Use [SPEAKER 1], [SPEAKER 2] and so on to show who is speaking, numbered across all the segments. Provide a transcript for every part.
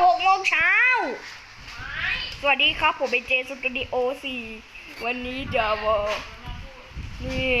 [SPEAKER 1] หกโมงเช้า สวัสดีครับ ผมเป็นเจสตูดิโอสี่วันนี้เดี๋ยวนี่นี่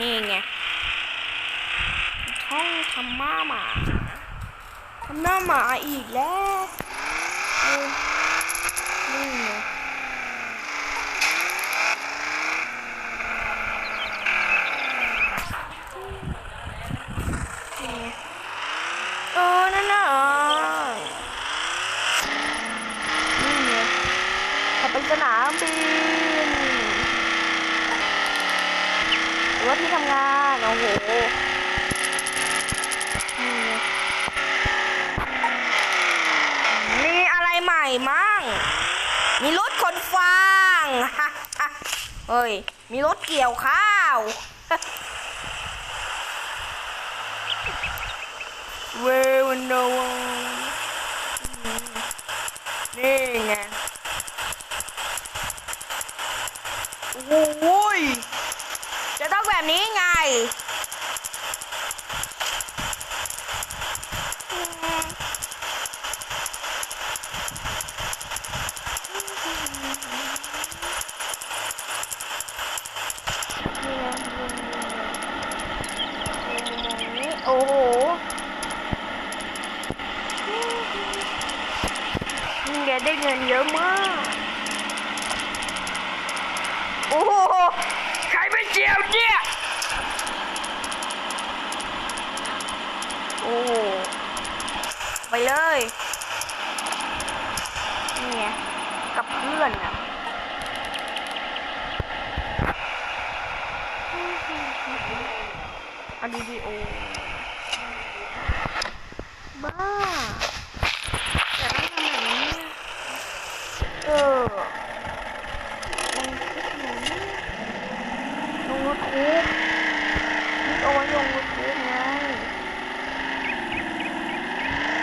[SPEAKER 1] นี่ไงช่องทำมาหมาทำหน้าหมาอีกแล้วนี่ไง นี่ไงเออนั่นน่ะนี่ไงขับไปสนามบินห รือว่าที่ทำงานโอ้โหมีอะไรใหม่มั่ง มีรถขนฟางฮะเฮ้ย มีรถเกี่ยวข้าวเววันโนนี่ไงโอ้ย แบบนี้ไง โอ้โห แกได้เงินเยอะมาก โอ้โห ใครไม่เจียวเนี่ย โอ้ไปเลยนี่ไงกับเพื่อนอะอะดีดีโอ บ้า แต่ต้องทำแบบนี้อะเออลงยูทูบนี่เอาไว้ลงยูทูบไง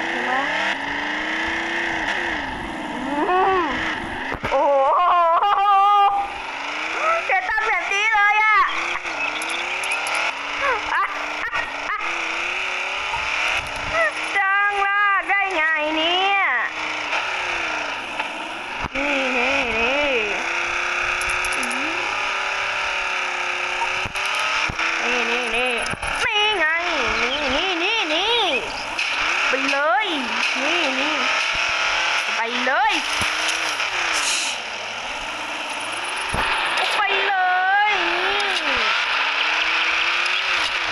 [SPEAKER 1] เห็นไหมอืม เลยไปเลย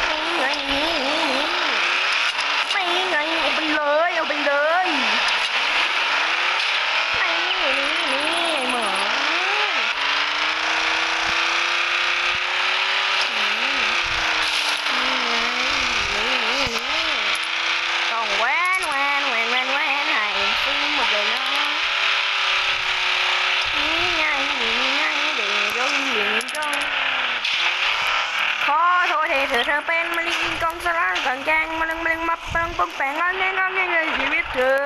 [SPEAKER 1] นี่ไงนี่นี่นี่ไม่ไงเอาไปเลยเอาไปเลยนี่นี่นี่เหมือนต้องแหวนแหวนแหวนแหวนแหวนให้ฟิงหมดเลยเนาะนี่ไงนี่ไงเดี๋ยวโยนหลิงจงขอโทษทีเธอเธอเป็นมะเร็งกองสลางกังแกงมะเร็งมะเร็งมับเปิงปงแปงงอนแงงงอนแงงเลยชีวิตเธอ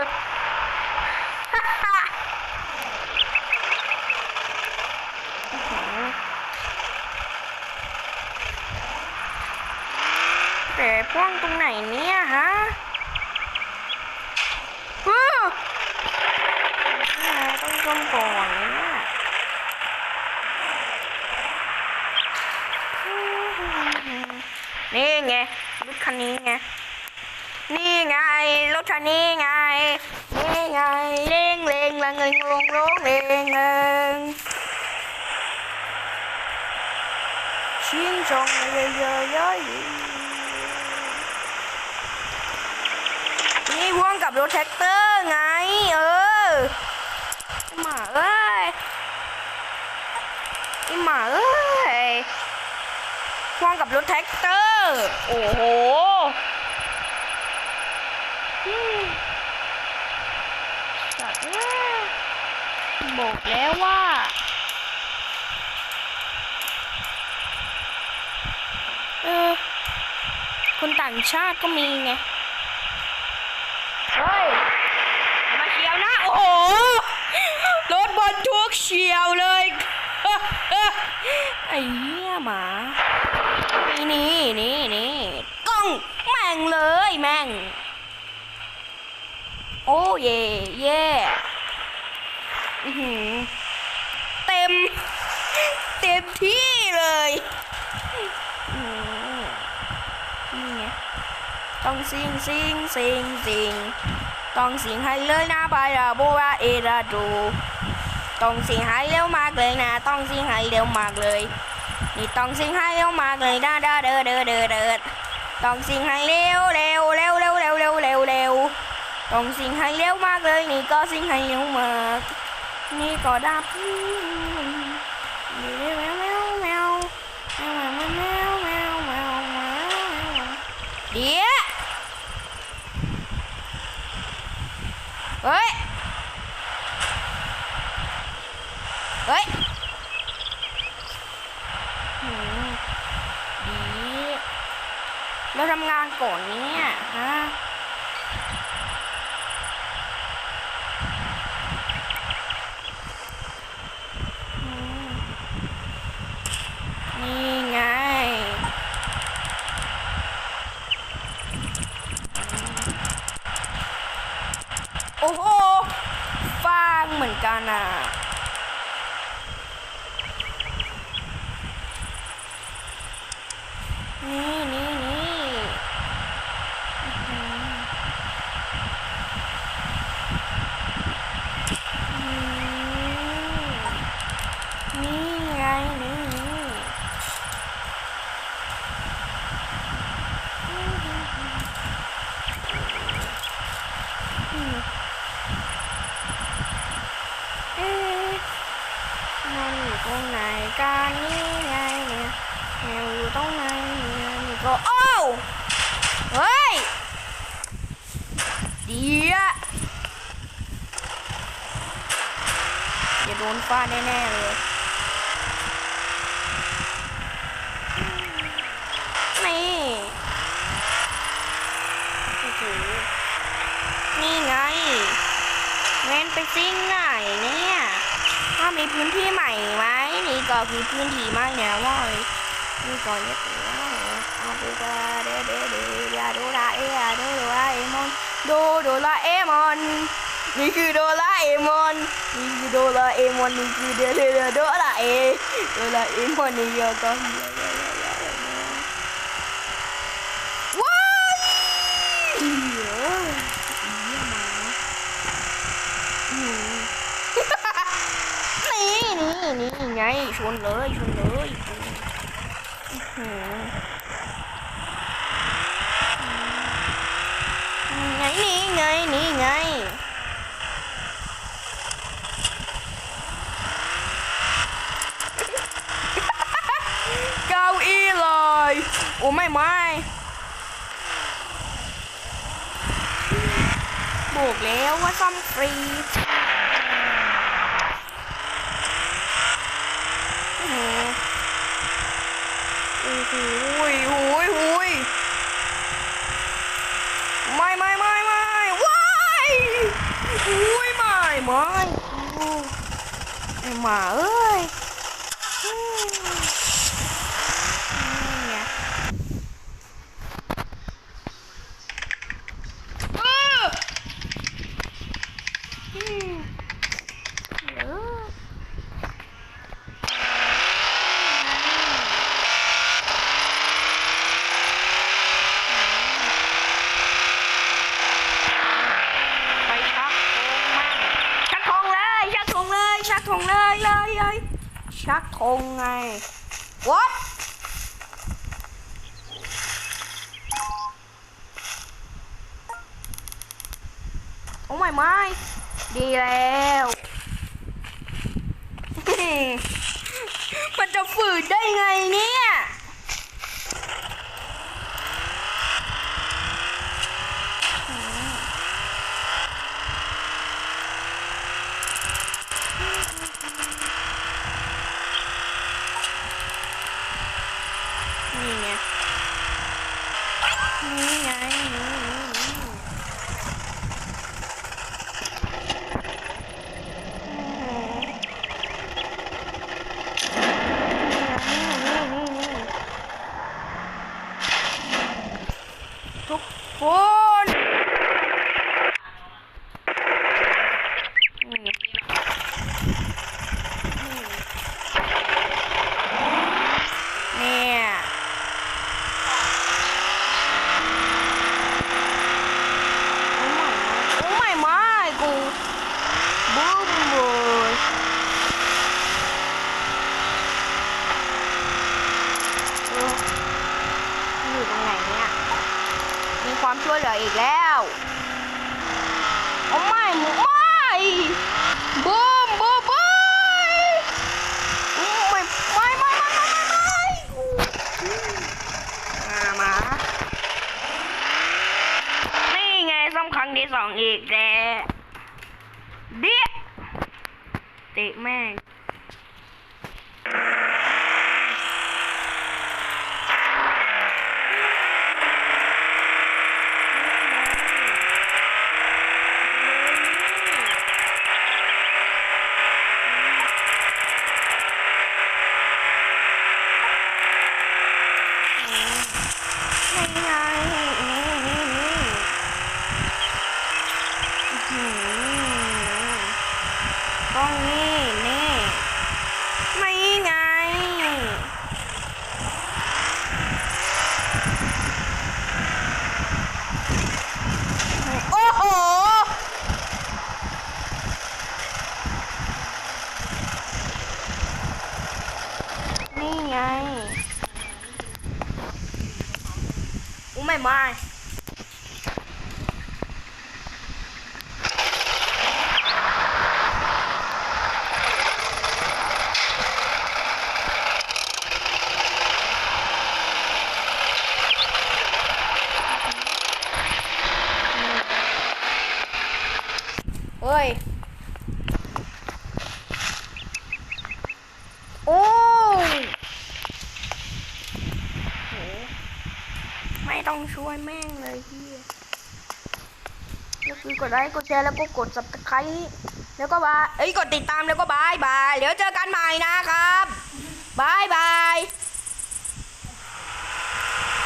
[SPEAKER 1] แต่พ่วงตรงไหนเนี่ยฮะฮู้ต้องชมก่อนเนี่ยนี่ไงรถคันนี้ไง นี่ไงรถคันนี้ไง นี่ไงเล่งเล่งละเงินลงลงเล่งเงินชิงชงเยอะเยอะเยอะนี่พ่วงกับรถแท็กเตอร์ไง เออไอหมาเอ้ยไอหมาเอ้ยพ่วงกับรถแท็กเตอร์ โอ้โหม จัดเลยบอกแล้วว่าเออคนต่างชาติก็มีไงเฮ้ยอย่ามาเฉียวนะ โอ้โหรถบรรทุกเฉียวเลยไอ้เหี้ยหมา นี่นี่นี่นี่กล้องแม่งเลยแม่ง โอ้เย่เย่เต็ม เต็มที่เลยนี่ไงต้องสิงสิงสิงสิงต้องสิงให้เลยนะไปละโบัวเอราดูต้องสิงให้เร็วมากเลยนะ ต้องสิงให้เร็วมากเลย นี่ต้องสิงให้เร็วมากเลยด้าด้าเด้อเด้อเด้อเด้อต้องสิงให้เร็วเร็วเร็วเร็วเร็วเร็วเร็ว ต้องสิ่งให้เร็วมากเลย นี่ก็สิ่งให้เร็วมาก นี่ก็ดับนี่แมวแมวแมวแมวแมวแมวแมวแมวแมวเดี๋ยวเฮ้ยเฮ้ยดีเราทำงานก่อนนี่ยฮะ อืมนี่ไง โอ้โห ฟางเห มือนกันอะนี่นี่นี่นี่ไงนี่นี่อืมเอ๊ะมันอยู่ตรง กันนี่ไงเนี่ยแมวอยู่ตรงไหนเนี่ยนี่ก็โอ้เฮ้ยเดียวอย่าโดนฟาดแน่ๆเลยนี่นี่ไงเว้นไปซิ่งไหนเนี่ย มีพื้นที่ใหม่ไหมนี่ก็คือพื้นที่ม่เนี่ยเว่านี่ก็เยอะแล้วอาดูดาเดเดเดยาโดราเอะโดราเอมอนโดโดราเอมอนนี่คือโดราเอมอนนี่คือโดราเอมอนนี่คือเดเดเดโดราเอโดราเอมอนนี่ก็ก็ว้ายเหี้ยเหี้ยหมาอืม หือ นี่นี่ไงชนเลยชนเลยอื้อหือนี่ไงนี่ไงนี่ไงเก้าอี้เลยโอ้ไม่ไม่บอกแล้วว่าซ่อมฟรี โอ้โหโอ้โหโอ้ยโอ้ยโอ้ยไม่ไม่ไม่ไม่ว้ายโอ้ยไม่ไม่ไอ้หมาเอ้ยอืม นี่ไงเอออืมเออไปชักธงมั่งชักธงเลยชักธงเลยชักธงเลยเลยเลยชักธงไง what โอ้ไม่ไม่ดีแล้ว มันจะฝืนได้ไงเนี่ย นี่ไง นี่ไงนี่ เฮ้ย โอ้โหไม่ต้องช่วยแม่งเลยพี่แล้วคือกดไลค์กดแชร์แล้วก็กด subscribe แล้วก็บาย เอ้ย กดติดตามแล้วก็บายบาย เดี๋ยวเจอกันใหม่นะครับบายบาย